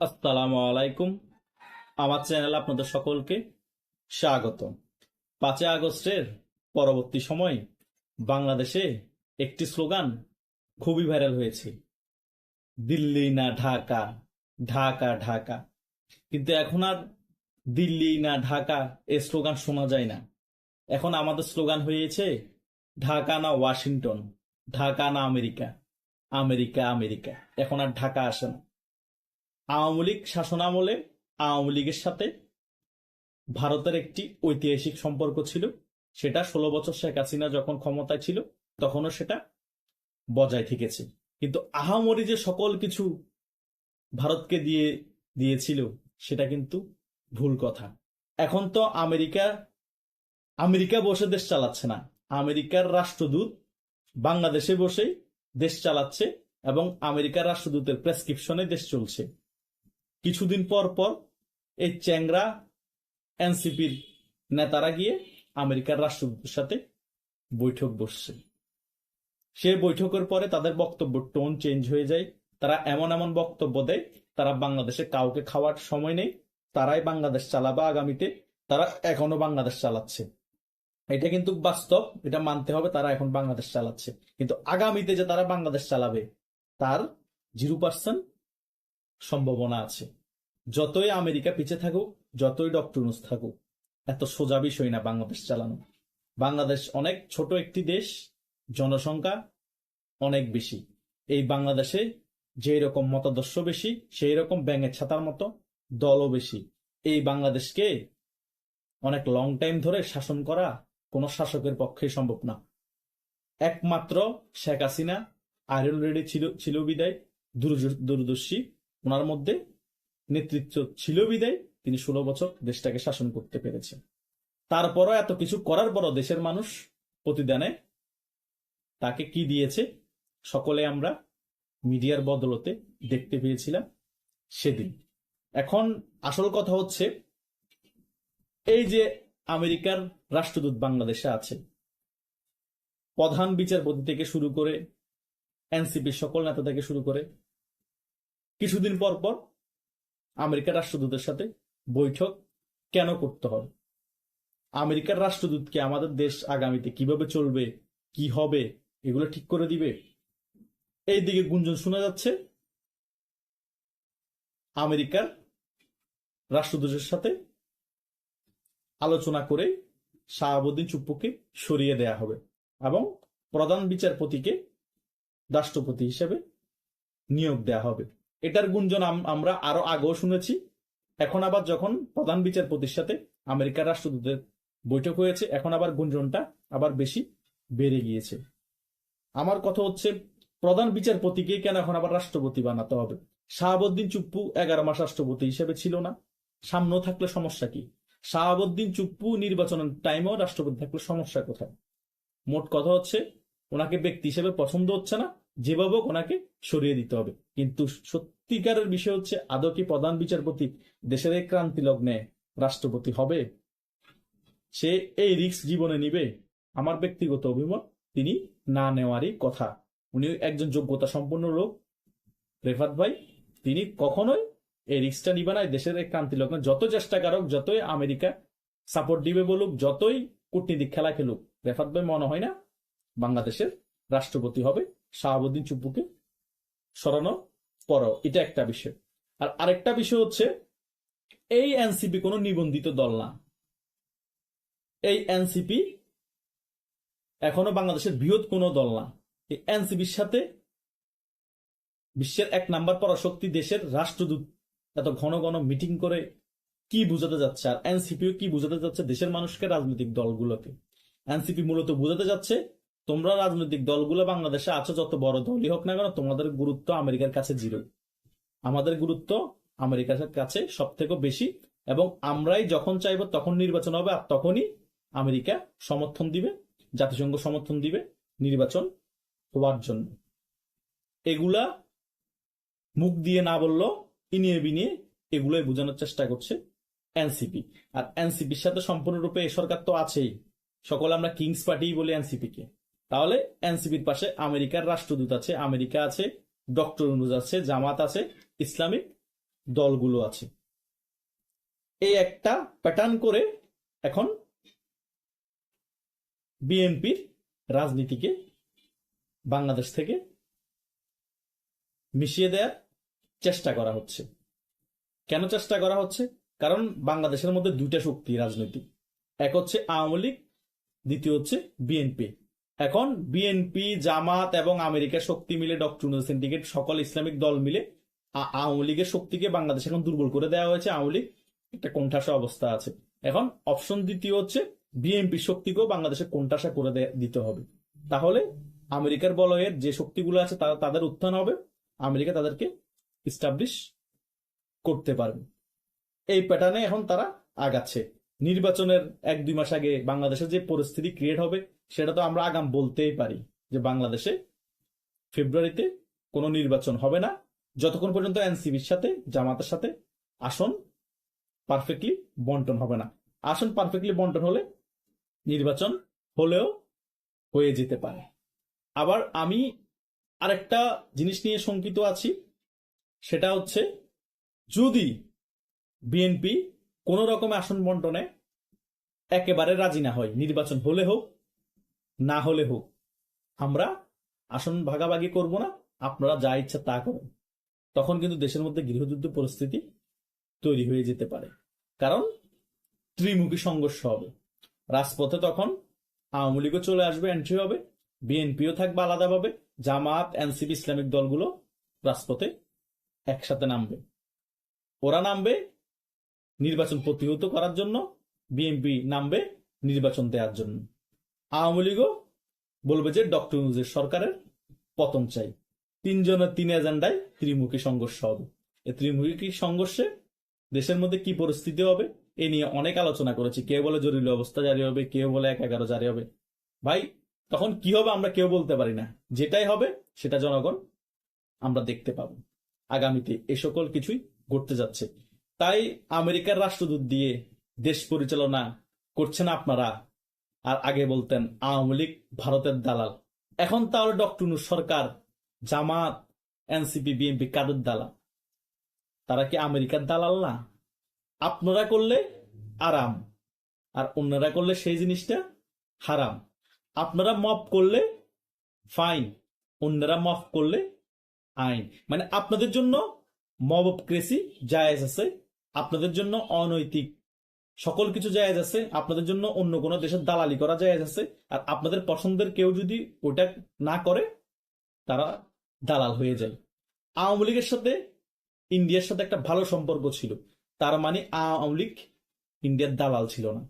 আসসালামু আলাইকুম। আমার চ্যানেলে আপনাদের সকলকে স্বাগত পাঁচই আগস্টের পরবর্তী সময় বাংলাদেশে একটি স্লোগান খুবই ভাইরাল হয়েছে। দিল্লি না ঢাকা ঢাকা ঢাকা। কিন্তু এখন আর দিল্লি না ঢাকা এ স্লোগান শোনা যায় না। এখন আমাদের স্লোগান হয়েছে, ঢাকা না ওয়াশিংটন, ঢাকা না আমেরিকা আমেরিকা আমেরিকা। এখন আর ঢাকা আসে না। আওয়ামী লীগ শাসনামলে আওয়ামী লীগের সাথে ভারতের একটি ঐতিহাসিক সম্পর্ক ছিল। সেটা ষোলো বছর শেখ হাসিনা যখন ক্ষমতায় ছিল, তখনও সেটা বজায় থেকেছে। কিন্তু আহামরি যে সকল কিছু ভারতকে দিয়ে দিয়েছিল, সেটা কিন্তু ভুল কথা। এখন তো আমেরিকা আমেরিকা বসে দেশ চালাচ্ছে না। আমেরিকার রাষ্ট্রদূত বাংলাদেশে বসেই দেশ চালাচ্ছে এবং আমেরিকার রাষ্ট্রদূতের প্রেসক্রিপশনে দেশ চলছে। কিছুদিন পর পর এই চ্যাংরা এনসিপির নেতারা গিয়ে আমেরিকার রাষ্ট্রদূতের সাথে বৈঠক বসছে। সে বৈঠকের পরে তাদের বক্তব্য টোন চেঞ্জ হয়ে যায়। তারা এমন এমন বক্তব্য দেয়, তারা বাংলাদেশে কাউকে খাওয়ার সময় নেই, তারাই বাংলাদেশ চালাবে আগামীতে, তারা এখনও বাংলাদেশ চালাচ্ছে। এটা কিন্তু বাস্তব, এটা মানতে হবে তারা এখন বাংলাদেশ চালাচ্ছে। কিন্তু আগামীতে যে তারা বাংলাদেশ চালাবে, তার জিরো পার্সেন্ট সম্ভাবনা আছে। যতই আমেরিকা পিছে থাকুক, যতই ডক্টর থাকুক, এত সোজা বিষয় না বাংলাদেশ চালানো। বাংলাদেশ অনেক ছোট একটি দেশ, জনসংখ্যা অনেক বেশি। এই বাংলাদেশে যেই রকম মতাদর্শ বেশি সেই রকম ব্যাঙের ছাতার মতো দলও বেশি। এই বাংলাদেশকে অনেক লং টাইম ধরে শাসন করা কোনো শাসকের পক্ষে সম্ভব না। একমাত্র শেখ হাসিনা, আইরন রেডি ছিল ছিল বিদায় দূরদর্শী, ওনার মধ্যে নেতৃত্ব ছিল বিদায়, তিনি ষোলো বছর দেশটাকে শাসন করতে পেরেছেন। তারপরও এত কিছু করার পরও দেশের মানুষ প্রতিদানে তাকে কি দিয়েছে, সকলে আমরা মিডিয়ার বদলতে দেখতে পেয়েছিলাম সেদিন। এখন আসল কথা হচ্ছে, এই যে আমেরিকার রাষ্ট্রদূত বাংলাদেশে আছে, প্রধান বিচারপতি থেকে শুরু করে এনসিপির সকল নেতা থেকে শুরু করে, কিছুদিন পর পর আমেরিকার রাষ্ট্রদূতের সাথে বৈঠক কেন করতে হবে? আমেরিকার রাষ্ট্রদূতকে আমাদের দেশ আগামীতে কীভাবে চলবে, কি হবে, এগুলো ঠিক করে দিবে? এই দিকে গুঞ্জন শোনা যাচ্ছে। আমেরিকার রাষ্ট্রদূতের সাথে আলোচনা করে শাহাবুদ্দিন চুপ্পুকে সরিয়ে দেয়া হবে এবং প্রধান বিচারপতিকে রাষ্ট্রপতি হিসেবে নিয়োগ দেয়া হবে। এটার গুঞ্জন আম- আমরা আরও আগেও শুনেছি। এখন আবার যখন প্রধান বিচারপতির সাথে আমেরিকার রাষ্ট্রদূতের বৈঠক হয়েছে, এখন আবার গুঞ্জনটা আবার বেশি বেড়ে গিয়েছে। আমার কথা হচ্ছে, প্রধান বিচারপতিকে কেন এখন আবার রাষ্ট্রপতি বানাতে হবে? শাহাবুদ্দিন চুপ্পু এগারো মাস রাষ্ট্রপতি হিসেবে ছিল না। সামনেও থাকলে সমস্যা কি? শাহাবুদ্দিন চুপ্পু নির্বাচনের টাইমেও রাষ্ট্রপতি থাকলে সমস্যা কোথায়? মোট কথা হচ্ছে, ওনাকে ব্যক্তি হিসেবে পছন্দ হচ্ছে না যেভাবে ওনাকে সরিয়ে দিতে হবে। কিন্তু সত্যিকারের বিষয় হচ্ছে, আদৌ কি প্রধান বিচারপতি দেশের এই ক্রান্তি লগ্নে রাষ্ট্রপতি হবে? সে এই রিক্স জীবনে নিবে? আমার ব্যক্তিগত অভিমত, তিনি না নেওয়ারই কথা। উনি একজন যোগ্যতা সম্পন্ন লোক। রেফাত ভাই, তিনি কখনোই এই রিক্সটা নিবে না। দেশের এই ক্রান্তি লগ্নে যত চেষ্টাকারক, যতই আমেরিকা সাপোর্ট দিবে বলুক, যতই কূটনীতিক খেলা খেলুক, রেফাত ভাই মনে হয় না বাংলাদেশের রাষ্ট্রপতি হবে। শাহাবুদ্দিন চুপ্পুকে সরানো পরও এটা একটা বিষয়। আর আরেকটা বিষয় হচ্ছে, এই এনসিপি কোনো নিবন্ধিত দল না। এই এনসিপি এখনও বাংলাদেশের বৃহৎ কোনো দল না। এই এনসিপির সাথে বিশ্বের এক নাম্বার পরাশক্তি দেশের রাষ্ট্রদূত এত ঘন ঘন মিটিং করে কি বুঝাতে যাচ্ছে? আর এনসিপিও কি বুঝাতে যাচ্ছে? দেশের মানুষকে, রাজনৈতিক দলগুলোকে। এনসিপি মূলত বুঝাতে যাচ্ছে তোমরা রাজনৈতিক দলগুলো বাংলাদেশে আছো, যত বড় দলই হোক না কেন, তোমাদের গুরুত্ব আমেরিকার কাছে জিরো। আমাদের গুরুত্ব আমেরিকার কাছে সব থেকে বেশি এবং আমরাই যখন চাইব তখন নির্বাচন হবে আর তখনই আমেরিকা সমর্থন দিবে, জাতিসংঘ সমর্থন দিবে নির্বাচন হওয়ার জন্য। এগুলা মুখ দিয়ে না বললেও ইনিয়ে বিনিয়ে এগুলোই বোঝানোর চেষ্টা করছে এনসিপি। আর এনসিপির সাথে সম্পূর্ণরূপে এ সরকার তো আছেই। সকল আমরা কিংস পার্টি বলি এনসিপি কে তাহলে এনসিপির পাশে আমেরিকার রাষ্ট্রদূত আছে, আমেরিকা আছে, ডক্টর ইউনুস আছে, জামাত আছে, ইসলামিক দলগুলো আছে। এই একটা প্যাটার্ন করে এখন বিএনপির রাজনীতিকে বাংলাদেশ থেকে মিশিয়ে দেওয়ার চেষ্টা করা হচ্ছে। কেন চেষ্টা করা হচ্ছে? কারণ বাংলাদেশের মধ্যে দুইটা শক্তি রাজনৈতিক। এক হচ্ছে আওয়ামী লীগ, দ্বিতীয় হচ্ছে বিএনপি। এখন বিএনপি জামাত এবং আমেরিকার শক্তি মিলে ডক্টর সিন্ডিকেট সকল ইসলামিক দল মিলে আওয়ামী লীগের শক্তিকে বাংলাদেশ এখন দুর্বল করে দেওয়া হয়েছে। আওয়ামী লীগ একটা কোণঠাসা অবস্থা আছে। এখন অপশন দ্বিতীয় হচ্ছে বিএনপি শক্তিকেও বাংলাদেশে কোণঠাসা করে দিতে হবে। তাহলে আমেরিকার বলয়ের যে শক্তিগুলো আছে তা- তাদের উত্থান হবে। আমেরিকা তাদেরকে ইস্টাবলিশ করতে পারবে। এই প্যাটার্নে এখন তারা আগাচ্ছে। নির্বাচনের এক দুই মাস আগে বাংলাদেশের যে পরিস্থিতি ক্রিয়েট হবে সেটা তো আমরা আগাম বলতেই পারি যে বাংলাদেশে ফেব্রুয়ারিতে কোনো নির্বাচন হবে না। যতক্ষণ পর্যন্ত এনসিবির সাথে, জামাতের সাথে আসন পারফেক্টলি বন্টন হবে না। আসন পারফেক্টলি বন্টন হলে নির্বাচন হলেও হয়ে যেতে পারে। আবার আমি আরেকটা জিনিস নিয়ে শঙ্কিত আছি, সেটা হচ্ছে যদি বিএনপি কোন রকম আসন বন্টনে একেবারে রাজি না হয়, নির্বাচন হলে হোক না হলে হোক, আমরা আসন ভাগাভাগি করব না, আপনারা যা ইচ্ছা তা করুন। তখন কিন্তু দেশের মধ্যে গৃহযুদ্ধ পরিস্থিতি তৈরি হয়ে যেতে পারে। কারণ ত্রিমুখী সংঘর্ষ হবে। রাজপথে তখন আওয়ামী লীগও চলে আসবে এন্ট্রি হবে, বিএনপিও থাকবে আলাদাভাবে, জামাত, এনসিপি, ইসলামিক দলগুলো রাজপথে একসাথে নামবে। ওরা নামবে নির্বাচন প্রতিহত করার জন্য, বিএনপি নামবে নির্বাচন দেওয়ার জন্য। আওয়ামী লীগও বলবে যে ডক্টর ইউনুসের সরকারের পতন চাই। তিনজনের তিন এজেন্ডায় ত্রিমুখী সংঘর্ষ হবে। এই ত্রিমুখী সংঘর্ষে দেশের মধ্যে কি পরিস্থিতি হবে, এ নিয়ে অনেক আলোচনা করেছি। কেউ বলে জরুরি অবস্থা জারি হবে, কেউ বলে এক এগারো জারি হবে। ভাই, তখন কি হবে আমরা কেউ বলতে পারি না। যেটাই হবে, সেটা জনগণ আমরা দেখতে পাবো। আগামীতে এ সকল কিছুই ঘটতে যাচ্ছে। তাই আমেরিকার রাষ্ট্রদূত দিয়ে দেশ পরিচালনা করছেন আপনারা। আর আগে বলতেন আওয়ামী লীগ, ভারতের দালাল। এখন তাহলে ডক্টর সরকার, জামাত, এনসিপি, বিএনপি কাদের দালাল? তারা কি আমেরিকার দালাল না? আপনারা করলে আরাম, আর অন্যরা করলে সেই জিনিসটা হারাম। আপনারা মফ করলে ফাইন, অন্যরা মফ করলে আইন। মানে আপনাদের জন্য মবক্রেসি জায়েজ আছে, আপনাদের জন্য অনৈতিক সকল কিছু জায়গা আছে, আপনাদের জন্য অন্য কোনো দেশের দালালি করা জায়েজ আছে, আর আপনাদের পছন্দের কেউ যদি ওটা না করে, তারা দালাল হয়ে যায়। আওয়ামী লীগের সাথে ইন্ডিয়ার সাথে একটা ভালো সম্পর্ক ছিল, তার মানে আওয়ামী লীগ ইন্ডিয়ার দালাল ছিল না।